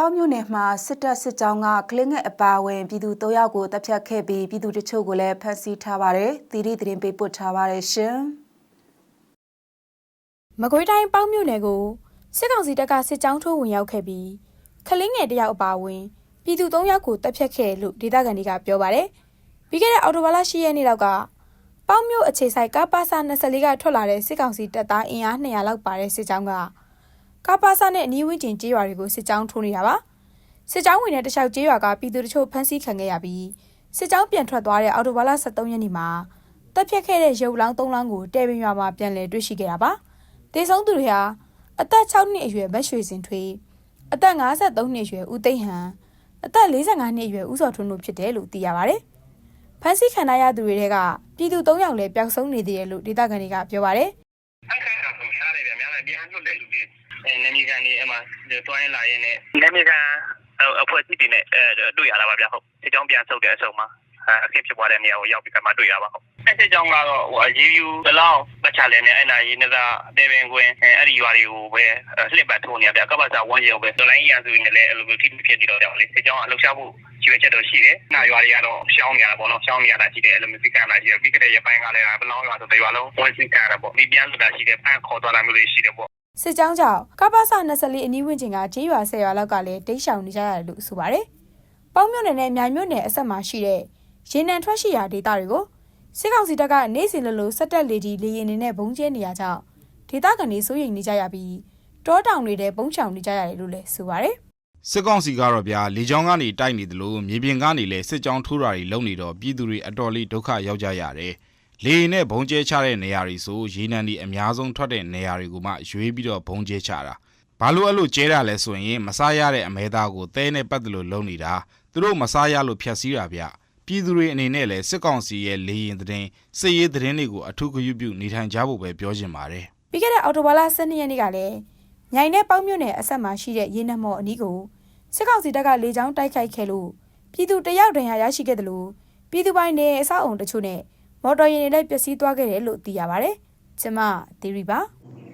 ပေါင်းမြို့နယ်မှာစစ်တပ်စစ်ကြောင်းကကလင်းငယ်အပါအဝင်ပြည်သူ၃ယောက်ကိုတပ်ဖြတ်ခဲ့ပြီးပြည်သူတချို့ကိုလည်းဖမ်းဆီးထားပါတယ်။တီရီသတင်းပေးပို့ထားပါတယ်ရှင်။မကွေးတိုင်းပေါင်းမြို့နယ်ကိုစစ်ကောင်စီတပ်ကစစ်ကြောင်းထိုးဝင်ရောက်ခဲ့ပြီးခလင်းငယ်တယောက်အပါအဝင်ပြည်သူ၃ယောက်ကိုတပ်ဖြတ်ခဲ့လို့ဒေသခံတွေကပြောပါတယ်။ပြီးခဲ့တဲ့အော်တိုဘာလ10ရက်နေ့လောက်ကပေါင်းမြို့အခြေဆိုင်ကာပါစာ24ကထွက်လာတဲ့စစ်ကောင်စီတပ်သားအင်အား200လောက်ပါတဲ့စစ်ကြောင်းက ကာပါစာနဲ့အနီးဝန်းကျင်ကျေးရွာတွေကိုစစ်ကြောင်းထိုးနေတာပါ။စစ်ကြောင်းဝင်တဲ့တခြားကျေးရွာကပြည်သူတချို့ဖမ်းဆီးခံခဲ့ရပြီးစစ်ကြောင်းပြန်ထွက်သွားတဲ့အော်တိုဘာလ23ရက်နေ့မှာတပ်ဖြတ်ခဲ့တဲ့ရုပ်လောင်း3လောင်းကိုတဲပင်ရွာမှာပြန်လည်တွေ့ရှိခဲ့တာပါ။တေဆုံးသူတွေဟာအသက်6နှစ်အရွယ်မတ်ရွှေစင်ထွေးအသက်53နှစ်အရွယ်ဦးသိန်းဟန်အသက်45နှစ်အရွယ်ဦးစောထွန်းတို့ဖြစ်တယ်လို့သိရပါဗျ။ဖမ်းဆီးခံရသူတွေထဲကပြည်သူ3ယောက်လည်းပျောက်ဆုံးနေသေးတယ်လို့ဒေသခံတွေကပြောပါတယ် အဲ့ခိုင်တာဆိုများတယ်ဗျများတယ်ပြန်လွတ်တယ်လူတွေ အဲနေမီကန်နေအမှတွိုင်းလာရင်းနဲ့နေမီကန်အဖွဲ့အစည်းတွေနဲ့အဲတွေ့ရတာပါဗျဟုတ်ဒီကြောင်ပြန်ဆုတ်တဲ့အဆုံမှာအခက်ဖြစ်သွားတဲ့နေရာကိုရောက်ပြီးကမှတွေ့ရပါဟုတ်အဲ့ဒီကြောင်ကတော့ဟိုအရေးယူဘလောက်ပတ်ချလဲနဲ့အဲ့နာရေးနေတာတေပင်ကွင်းအဲ့ဒီရွာတွေကိုပဲလှစ်ပတ်ထိုးနေရဗျကပ္ပစာဝန်းကျင်ကိုပဲဒလိုင်းရန်ဆိုရင်လည်းအဲ့လိုမျိုးထိဖြစ်နေတော့ကြောင်လေဒီကြောင်အလှရှားဖို့ကျွေးချက်တော့ရှိတယ်။နာရွာတွေကတော့ရှောင်းနေရတာပေါ့နော်။ရှောင်းနေရတာရှိတယ်အဲ့လိုမျိုးစိတ်ကလာရှိတယ်။ပြီးကြတဲ့ရပိုင်းကလည်းဘလောင်းရွာဆိုတဲ့ရွာလုံးဝင်စိတ်ကရတာပေါ့။ဒီပြန်လို့တာရှိတယ်။ဖန်ခေါ်သွားတာမျိုးတွေရှိတယ်ပေါ့။ စစ်ကြောင်းကြောင့်ကပ္ပစ24အနီးဝန်းကျင်ကကျေးရွာ10ရွာလောက်ကလည်းတိတ်ရှောင်နေကြရတယ်လို့ဆိုပါတယ်။ပေါင်းမြို့နယ်နဲ့မြိုင်မြို့နယ်အဆက်မှာရှိတဲ့ရေနံထွက်ရှိရာဒေသတွေကိုစစ်ကောင်စီတပ်ကနေ့စဉ်လိုလိုစက်တက်လေကြီးလေရင်နေနဲ့ဘုံကျဲနေရကြောင်းဒေသခံတွေစိုးရိမ်နေကြရပြီးတောတောင်တွေထဲဘုံချောင်နေကြရတယ်လို့လည်းဆိုပါတယ်။စစ်ကောင်စီကတော့ဗျာလေကြောင်းကနေတိုက်နေတယ်လို့မြေပြင်ကနေလည်းစစ်ကြောင်းထိုးတာတွေလုပ်နေတော့ပြည်သူတွေအတော်လေးဒုက္ခရောက်ကြရတယ်။ လေရင်နဲ့ဘုံကျဲချတဲ့နေရာတွေဆိုရေနံဒီအများဆုံးထွက်တဲ့နေရာတွေကိုမှရွေးပြီးတော့ဘုံကျဲချတာ။ဘာလို့အဲ့လိုကျဲတာလဲဆိုရင်မစားရတဲ့အမဲသားကိုသဲနဲ့ပတ်တယ်လို့လုပ်နေတာသူတို့မစားရလို့ဖြတ်စည်းတာဗျ။ပြည်သူတွေအနေနဲ့လည်းစစ်ကောင်စီရဲ့လေရင်သတင်းစစ်ရေးသတင်းတွေကိုအထူးဂရုပြုနေထိုင်ကြဖို့ပဲပြောချင်ပါတယ်။ပြီးခဲ့တဲ့အော်တိုဘာလ12ရက်နေ့ကလည်းမြိုင်နဲ့ပေါင်းမြို့နယ်အဆက်မှာရှိတဲ့ရေနံမော်အနီးကိုစစ်ကောင်စီတပ်ကလေကြောင်းတိုက်ခိုက်ခဲ့လို့ပြည်သူတယောက်ဒဏ်ရာရရှိခဲ့တယ်လို့ပြည်သူပိုင်းနဲ့အဆောက်အုံတချို့နဲ့ မော်တော်ယာဉ်တွေလည်းပျက်စီးသွားခဲ့တယ်လို့သိရပါဗျ။ကျမသီရီပါ။